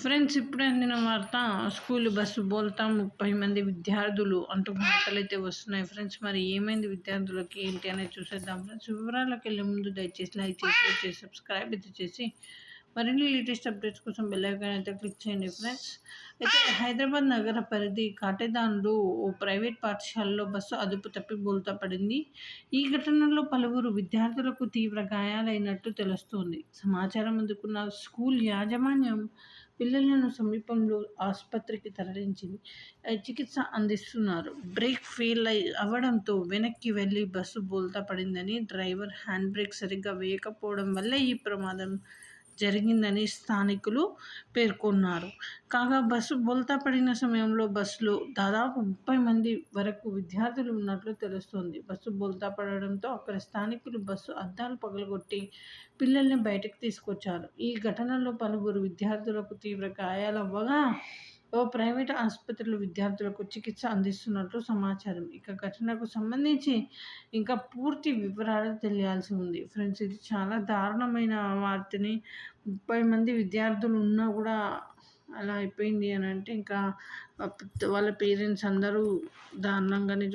Friends ఇప్పుడే అందిన వార్త స్కూల్ బస్సు బోల్తా ముప్పై మంది విద్యార్థులు అంటూ వార్తలు అయితే వస్తున్నాయి. ఫ్రెండ్స్ మరి ఏమైంది విద్యార్థులకి ఏంటి అనేది చూసేద్దాం. ఫ్రెండ్స్ వివరాలకు వెళ్ళే ముందు దయచేసి లైక్ చేసి చేసి సబ్స్క్రైబ్ అయితే చేసి మరిన్ని లేటెస్ట్ అప్డేట్స్ కోసం బెల్ ఐకాన్ అయితే క్లిక్ చేయండి ఫ్రెండ్స్ అయితే హైదరాబాద్ నగర పరిధి కాటేదాన్లు ఓ ప్రైవేట్ పాఠశాలలో బస్సు అదుపు తప్పి బోల్తా పడింది. ఈ ఘటనలో పలువురు విద్యార్థులకు తీవ్ర గాయాలైనట్టు తెలుస్తోంది. సమాచారం అందుకున్న స్కూల్ యాజమాన్యం పిల్లలను సమీపంలో ఆసుపత్రికి తరలించింది. చికిత్స అందిస్తున్నారు. బ్రేక్ ఫెయిల్ అయి అవ్వడంతో వెనక్కి వెళ్ళి బస్సు బోల్తా పడిందని డ్రైవర్ హ్యాండ్ బ్రేక్ సరిగ్గా వేయకపోవడం వల్ల ఈ ప్రమాదం జరిగిందని స్థానికులు పేర్కొన్నారు. కాగా బస్సు బోల్తా పడిన సమయంలో బస్సులో దాదాపు ముప్పై మంది వరకు విద్యార్థులు ఉన్నట్లు తెలుస్తోంది. బస్సు బోల్తా పడడంతో అక్కడ స్థానికులు బస్సు అద్దాలు పగలగొట్టి పిల్లల్ని బయటకు తీసుకొచ్చారు. ఈ ఘటనలో పలువురు విద్యార్థులకు తీవ్ర గాయాలవ్వగా ఓ ప్రైవేట్ ఆసుపత్రిలో విద్యార్థులకు చికిత్స అందిస్తున్నట్లు సమాచారం. ఇక ఘటనకు సంబంధించి ఇంకా పూర్తి వివరాలు తెలియాల్సి ఉంది. ఫ్రెండ్స్ ఇది చాలా దారుణమైన వార్తని ముప్పై మంది విద్యార్థులు ఉన్నా కూడా అలా అయిపోయింది అని అంటే ఇంకా వాళ్ళ పేరెంట్స్ అందరూ దారుణంగానే చూస్తారు